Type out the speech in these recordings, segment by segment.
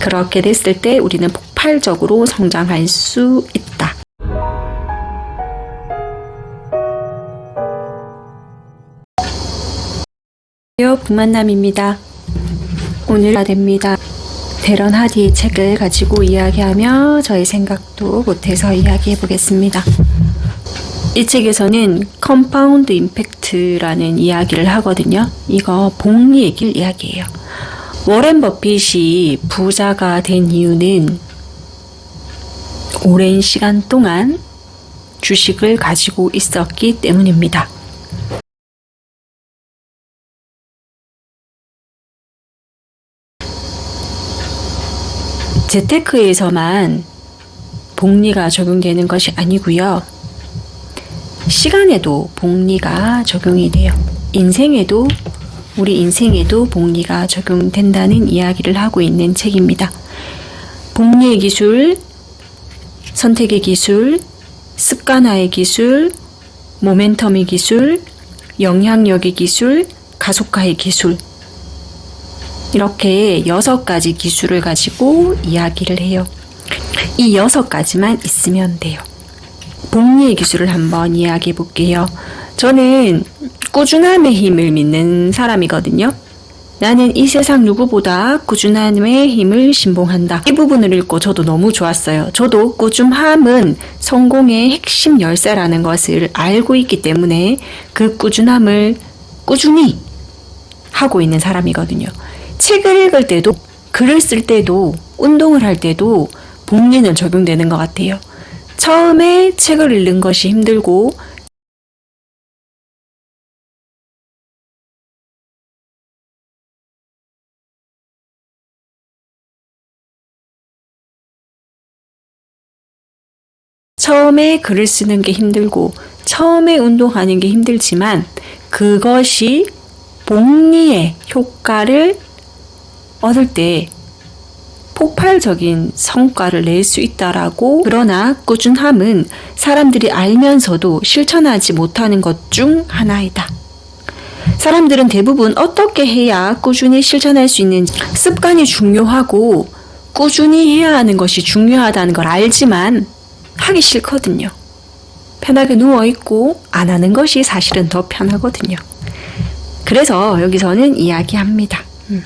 그렇게 됐을 때 우리는 폭발적으로 성장할 수 있다. 안녕하세요. 북만남입니다. 오늘 됩니다. 데런 하디의 책을 가지고 이야기하며 저의 생각도 못해서 이야기해 보겠습니다. 이 책에서는 컴파운드 임팩트라는 이야기를 하거든요. 이거 복리 얘기를 이야기해요. 워렌 버핏이 부자가 된 이유는 오랜 시간 동안 주식을 가지고 있었기 때문입니다. 재테크에서만 복리가 적용되는 것이 아니고요. 시간에도 복리가 적용이 돼요. 인생에도 우리 인생에도 복리가 적용된다는 이야기를 하고 있는 책입니다. 복리의 기술, 선택의 기술, 습관화의 기술, 모멘텀의 기술, 영향력의 기술, 가속화의 기술. 이렇게 여섯 가지 기술을 가지고 이야기를 해요. 이 여섯 가지만 있으면 돼요. 복리의 기술을 한번 이야기해 볼게요. 저는 꾸준함의 힘을 믿는 사람이거든요. 나는 이 세상 누구보다 꾸준함의 힘을 신봉한다. 이 부분을 읽고 저도 너무 좋았어요. 저도 꾸준함은 성공의 핵심 열쇠라는 것을 알고 있기 때문에 그 꾸준함을 꾸준히 하고 있는 사람이거든요. 책을 읽을 때도, 글을 쓸 때도, 운동을 할 때도 복리는 적용되는 것 같아요. 처음에 책을 읽는 것이 힘들고 처음에 글을 쓰는 게 힘들고 처음에 운동하는 게 힘들지만 그것이 복리의 효과를 얻을 때 폭발적인 성과를 낼 수 있다라고 그러나 꾸준함은 사람들이 알면서도 실천하지 못하는 것 중 하나이다. 사람들은 대부분 어떻게 해야 꾸준히 실천할 수 있는지 습관이 중요하고 꾸준히 해야 하는 것이 중요하다는 걸 알지만 하기 싫거든요. 편하게 누워있고 안 하는 것이 사실은 더 편하거든요. 그래서 여기서는 이야기합니다. 음.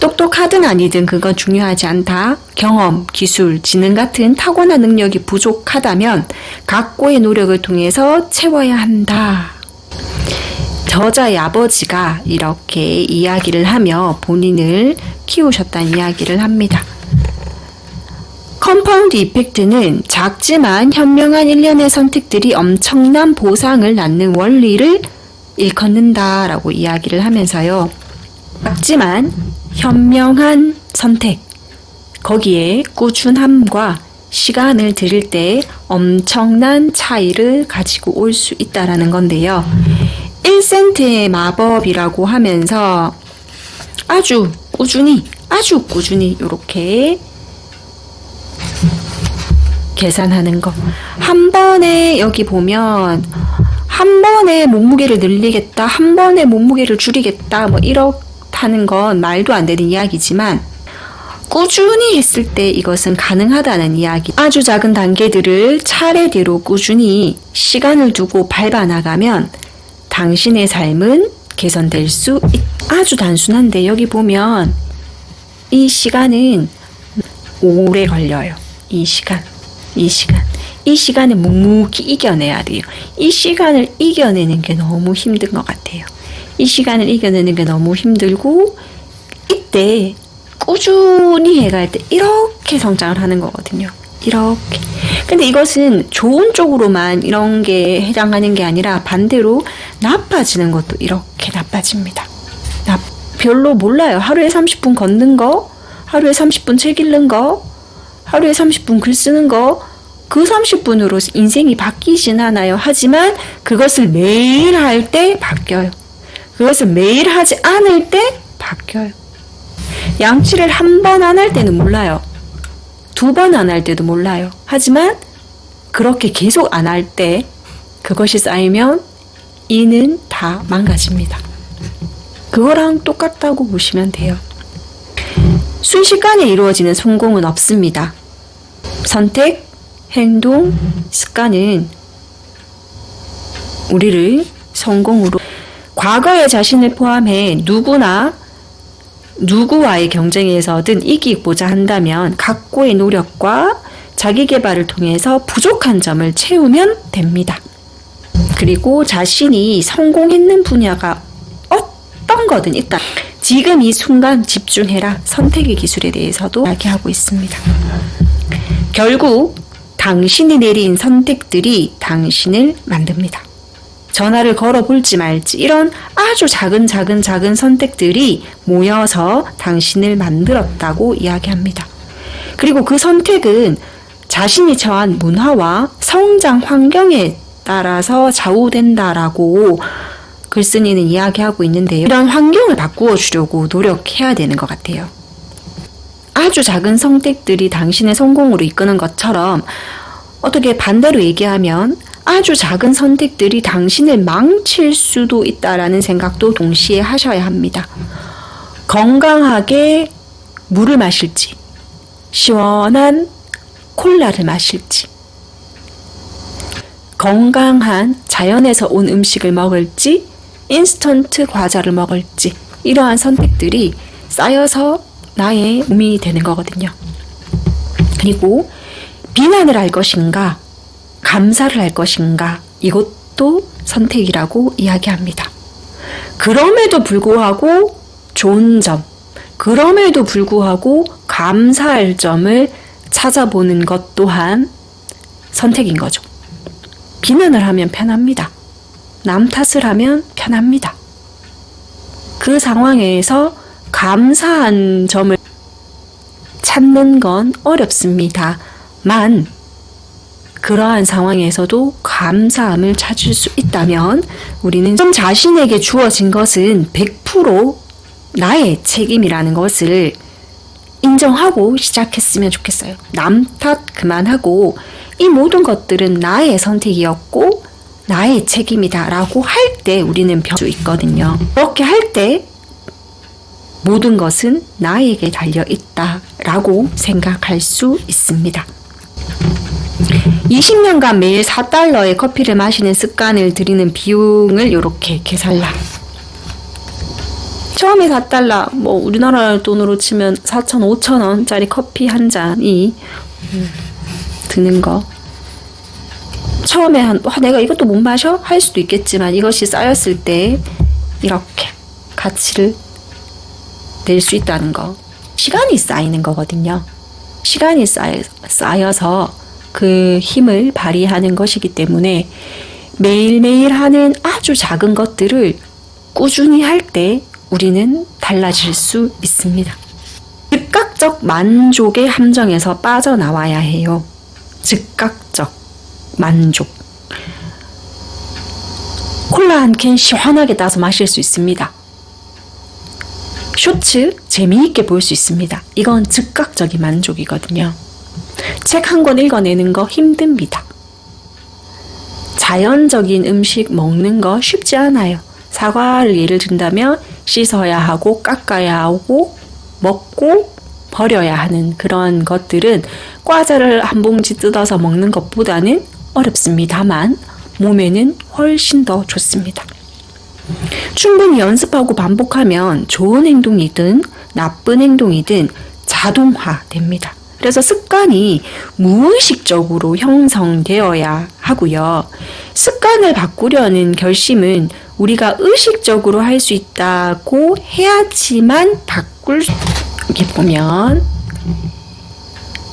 똑똑하든 아니든 그건 중요하지 않다. 경험, 기술, 지능 같은 타고난 능력이 부족하다면 각고의 노력을 통해서 채워야 한다. 저자의 아버지가 이렇게 이야기를 하며 본인을 키우셨다는 이야기를 합니다. 컴파운드 이펙트는 작지만 현명한 일련의 선택들이 엄청난 보상을 낳는 원리를 일컫는다라고 이야기를 하면서요. 작지만 현명한 선택, 거기에 꾸준함과 시간을 들일 때 엄청난 차이를 가지고 올 수 있다라는 건데요. 1센트의 마법이라고 하면서 아주 꾸준히, 아주 꾸준히 이렇게 계산하는 거. 한 번에 여기 보면 한 번에 몸무게를 늘리겠다, 한 번에 몸무게를 줄이겠다, 뭐 이렇다는 건 말도 안 되는 이야기지만 꾸준히 했을 때 이것은 가능하다는 이야기. 아주 작은 단계들을 차례대로 꾸준히 시간을 두고 밟아 나가면 당신의 삶은 개선될 수 있. 아주 단순한데 여기 보면 이 시간은 오래 걸려요. 이 시간. 이 시간. 이 시간을 묵묵히 이겨내야 돼요. 이 시간을 이겨내는 게 너무 힘든 것 같아요. 이 시간을 이겨내는 게 너무 힘들고, 이때 꾸준히 해갈 때 이렇게 성장을 하는 거거든요. 이렇게. 근데 이것은 좋은 쪽으로만 이런 게 해당하는 게 아니라 반대로 나빠지는 것도 이렇게 나빠집니다. 나 별로 몰라요. 하루에 30분 걷는 거, 하루에 30분 책 읽는 거, 하루에 30분 글 쓰는 거, 그 30분으로 인생이 바뀌진 않아요. 하지만 그것을 매일 할 때 바뀌어요. 그것을 매일 하지 않을 때 바뀌어요. 양치를 한 번 안 할 때는 몰라요. 두 번 안 할 때도 몰라요. 하지만 그렇게 계속 안 할 때 그것이 쌓이면 이는 다 망가집니다. 그거랑 똑같다고 보시면 돼요. 순식간에 이루어지는 성공은 없습니다. 선택, 행동, 습관은 우리를 성공으로 과거의 자신을 포함해 누구나 누구와의 경쟁에서든 이기고자 한다면 각고의 노력과 자기 개발을 통해서 부족한 점을 채우면 됩니다. 그리고 자신이 성공했는 분야가 어떤 거든 있다. 지금 이 순간 집중해라. 선택의 기술에 대해서도 이야기하고 있습니다. 결국 당신이 내린 선택들이 당신을 만듭니다. 전화를 걸어볼지 말지 이런 아주 작은 작은 작은 선택들이 모여서 당신을 만들었다고 이야기합니다. 그리고 그 선택은 자신이 처한 문화와 성장 환경에 따라서 좌우된다라고 글쓴이는 이야기하고 있는데요. 이런 환경을 바꾸어 주려고 노력해야 되는 것 같아요. 아주 작은 선택들이 당신의 성공으로 이끄는 것처럼 어떻게 반대로 얘기하면 아주 작은 선택들이 당신을 망칠 수도 있다라는 생각도 동시에 하셔야 합니다. 건강하게 물을 마실지, 시원한 콜라를 마실지, 건강한 자연에서 온 음식을 먹을지, 인스턴트 과자를 먹을지, 이러한 선택들이 쌓여서 나의 몸이 되는 거거든요. 그리고 비난을 할 것인가, 감사를 할 것인가, 이것도 선택이라고 이야기합니다. 그럼에도 불구하고 좋은 점, 그럼에도 불구하고 감사할 점을 찾아보는 것 또한 선택인 거죠. 비난을 하면 편합니다. 남 탓을 하면 편합니다. 그 상황에서 감사한 점을 찾는 건 어렵습니다 만, 그러한 상황에서도 감사함을 찾을 수 있다면 우리는 좀 자신에게 주어진 것은 100% 나의 책임이라는 것을 인정하고 시작했으면 좋겠어요. 남 탓 그만하고 이 모든 것들은 나의 선택이었고 나의 책임이다라고 할 때 우리는 변수 있거든요. 그렇게 할 때 모든 것은 나에게 달려 있다라고 생각할 수 있습니다. 20년간 매일 4달러의 커피를 마시는 습관을 들이는 비용을 이렇게 계산라. 처음에 4달러, 뭐 우리나라 돈으로 치면 4천, 5천 원짜리 커피 한 잔이 음, 드는 거. 처음에 한, 와, 내가 이것도 못 마셔? 할 수도 있겠지만 이것이 쌓였을 때 이렇게 가치를 낼 수 있다는 거. 시간이 쌓이는 거거든요. 시간이 쌓여, 쌓여서 그 힘을 발휘하는 것이기 때문에 매일매일 하는 아주 작은 것들을 꾸준히 할 때 우리는 달라질 수 있습니다. 즉각적 만족의 함정에서 빠져나와야 해요. 즉각적 만족. 콜라 한 캔 시원하게 따서 마실 수 있습니다. 쇼츠 재미있게 볼 수 있습니다. 이건 즉각적인 만족이거든요. 책 한 권 읽어내는 거 힘듭니다. 자연적인 음식 먹는 거 쉽지 않아요. 사과를 예를 든다면 씻어야 하고 깎아야 하고 먹고 버려야 하는 그런 것들은 과자를 한 봉지 뜯어서 먹는 것보다는 어렵습니다만 몸에는 훨씬 더 좋습니다. 충분히 연습하고 반복하면 좋은 행동이든 나쁜 행동이든 자동화 됩니다. 그래서 습관이 무의식적으로 형성되어야 하고요. 습관을 바꾸려는 결심은 우리가 의식적으로 할 수 있다고 해야지만 바꿀 수 이렇게 보면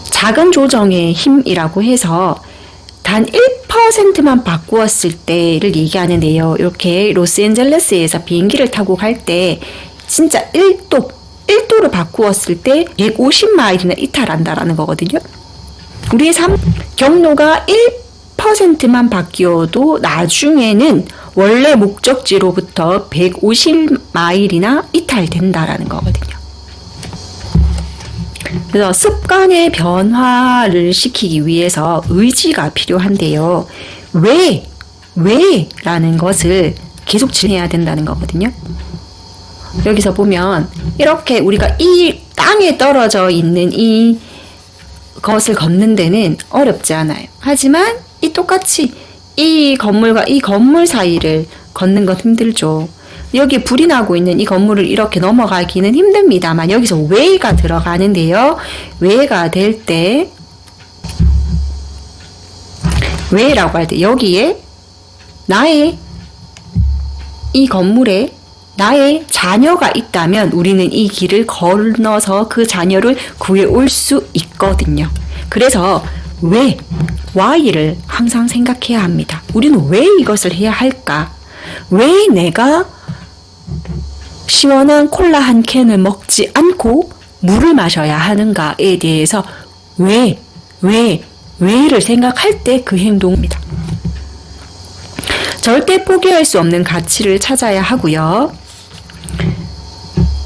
작은 조정의 힘이라고 해서 단 1%만 바꾸었을 때를 얘기하는데요. 이렇게 로스앤젤레스에서 비행기를 타고 갈 때 진짜 1도 1도를 바꾸었을 때 150마일이나 이탈한다라는 거거든요. 우리의 삶 경로가 1%만 바뀌어도 나중에는 원래 목적지로부터 150마일이나 이탈된다라는 거거든요. 그래서 습관의 변화를 시키기 위해서 의지가 필요한데요. 왜? 왜? 라는 것을 계속 진행해야 된다는 거거든요. 여기서 보면 이렇게 우리가 이 땅에 떨어져 있는 이 것을 걷는 데는 어렵지 않아요. 하지만 이 똑같이 이 건물과 이 건물 사이를 걷는 건 힘들죠. 여기 불이 나고 있는 이 건물을 이렇게 넘어가기는 힘듭니다만 여기서 왜가 들어가는데요. 왜가 될때 왜라고 할 때 여기에 나의 이 건물에 나의 자녀가 있다면 우리는 이 길을 건너서 그 자녀를 구해올 수 있거든요. 그래서 왜, why를 항상 생각해야 합니다. 우리는 왜 이것을 해야 할까? 왜 내가 시원한 콜라 한 캔을 먹지 않고 물을 마셔야 하는가에 대해서 왜, 왜, 왜를 생각할 때 그 행동입니다. 절대 포기할 수 없는 가치를 찾아야 하고요.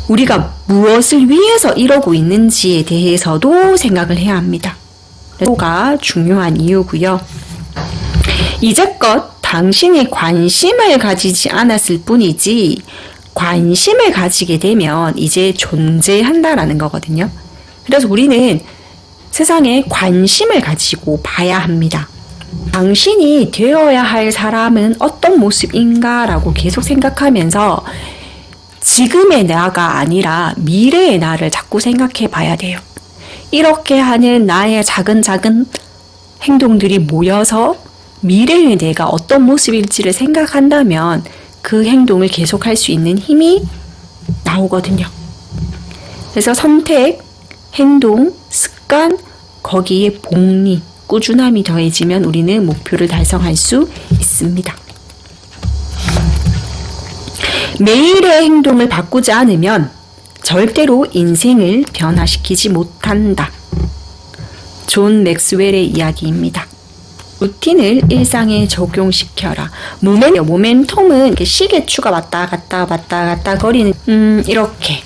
우리가 무엇을 위해서 이러고 있는지에 대해서도 생각을 해야 합니다. 가 중요한 이유고요. 이제껏 당신이 관심을 가지지 않았을 뿐이지 관심을 가지게 되면 이제 존재한다라는 거거든요. 그래서 우리는 세상에 관심을 가지고 봐야 합니다. 당신이 되어야 할 사람은 어떤 모습인가라고 계속 생각하면서 지금의 나가 아니라 미래의 나를 자꾸 생각해 봐야 돼요. 이렇게 하는 나의 작은 작은 행동들이 모여서 미래의 내가 어떤 모습일지를 생각한다면 그 행동을 계속할 수 있는 힘이 나오거든요. 그래서 선택, 행동, 습관, 거기에 복리, 꾸준함이 더해지면 우리는 목표를 달성할 수 있습니다. 매일의 행동을 바꾸지 않으면 절대로 인생을 변화시키지 못한다. 존 맥스웰의 이야기입니다. 루틴을 일상에 적용시켜라. 모멘, 모멘텀은 시계추가 왔다 갔다 왔다 갔다 거리는, 음, 이렇게.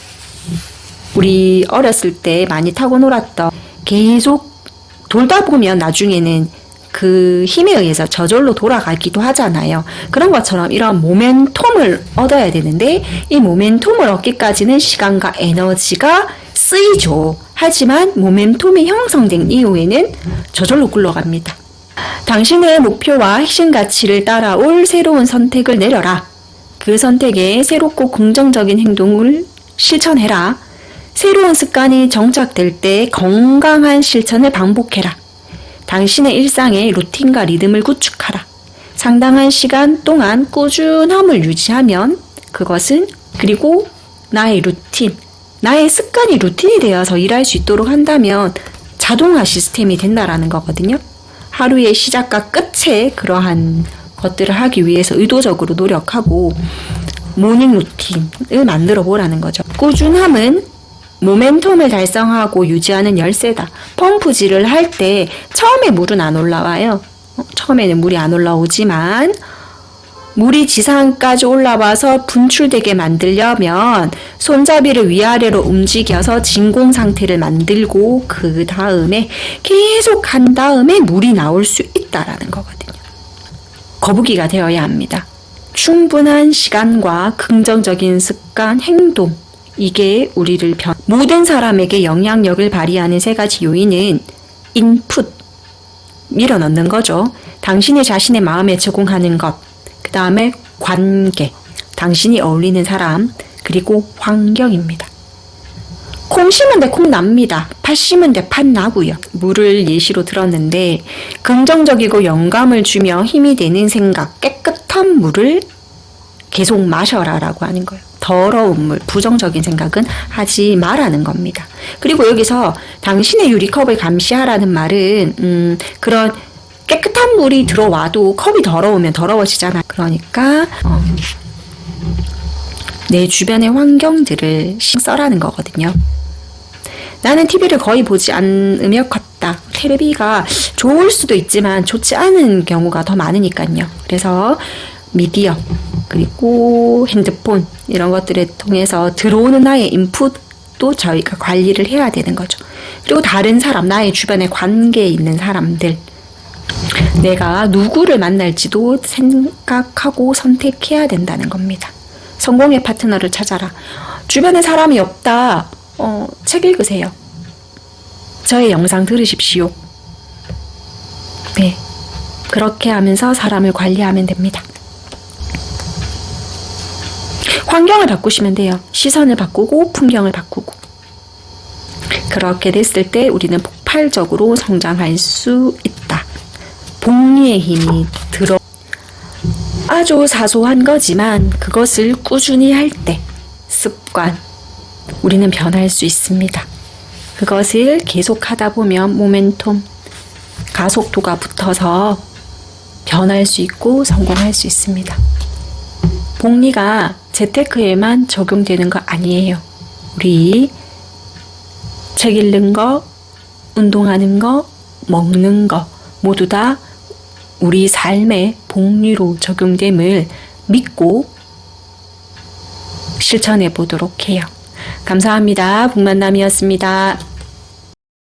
우리 어렸을 때 많이 타고 놀았던 계속 돌다 보면 나중에는 그 힘에 의해서 저절로 돌아가기도 하잖아요. 그런 것처럼 이런 모멘텀을 얻어야 되는데 이 모멘텀을 얻기까지는 시간과 에너지가 쓰이죠. 하지만 모멘텀이 형성된 이후에는 저절로 굴러갑니다. 당신의 목표와 핵심 가치를 따라올 새로운 선택을 내려라. 그 선택에 새롭고 긍정적인 행동을 실천해라. 새로운 습관이 정착될 때 건강한 실천을 반복해라. 당신의 일상에 루틴과 리듬을 구축하라. 상당한 시간 동안 꾸준함을 유지하면 그것은 그리고 나의 루틴, 나의 습관이 루틴이 되어서 일할 수 있도록 한다면 자동화 시스템이 된다라는 거거든요. 하루의 시작과 끝에 그러한 것들을 하기 위해서 의도적으로 노력하고 모닝 루틴을 만들어 보라는 거죠. 꾸준함은 모멘텀을 달성하고 유지하는 열쇠다. 펌프질을 할 때 처음에 물은 안 올라와요. 어, 처음에는 물이 안 올라오지만 물이 지상까지 올라와서 분출되게 만들려면 손잡이를 위아래로 움직여서 진공 상태를 만들고 그 다음에 계속 한 다음에 물이 나올 수 있다라는 거거든요. 거북이가 되어야 합니다. 충분한 시간과 긍정적인 습관, 행동, 이게 우리를 변, 모든 사람에게 영향력을 발휘하는 세 가지 요인은 인풋, 밀어넣는 거죠. 당신의 자신의 마음에 적응하는 것, 그 다음에 관계, 당신이 어울리는 사람, 그리고 환경입니다. 콩 심은데 콩 납니다. 팥 심은데 팥 나고요. 물을 예시로 들었는데 긍정적이고 영감을 주며 힘이 되는 생각, 깨끗한 물을 계속 마셔라 라고 하는 거예요. 더러운 물, 부정적인 생각은 하지 말라는 겁니다. 그리고 여기서 당신의 유리컵을 감시하라는 말은 음, 그런 깨끗한 물이 들어와도 컵이 더러우면 더러워지잖아. 그러니까 어, 내 주변의 환경들을 써라는 거거든요. 나는 TV를 거의 보지 않으며 컸다. 테레비가 좋을 수도 있지만 좋지 않은 경우가 더 많으니까요. 그래서 미디어 그리고 핸드폰 이런 것들을 통해서 들어오는 나의 인풋도 저희가 관리를 해야 되는 거죠. 그리고 다른 사람, 나의 주변에 관계에 있는 사람들, 내가 누구를 만날지도 생각하고 선택해야 된다는 겁니다. 성공의 파트너를 찾아라. 주변에 사람이 없다. 어, 책 읽으세요. 저의 영상 들으십시오. 네. 그렇게 하면서 사람을 관리하면 됩니다. 환경을 바꾸시면 돼요. 시선을 바꾸고 풍경을 바꾸고. 그렇게 됐을 때 우리는 폭발적으로 성장할 수 있다. 복리의 힘이 들어 아주 사소한 거지만 그것을 꾸준히 할 때 습관 우리는 변할 수 있습니다. 그것을 계속 하다 보면 모멘텀 가속도가 붙어서 변할 수 있고 성공할 수 있습니다. 복리가 재테크에만 적용되는 거 아니에요. 우리 책 읽는 거, 운동하는 거, 먹는 거 모두 다 우리 삶의 복리로 적용됨을 믿고 실천해 보도록 해요. 감사합니다. 북만남이었습니다.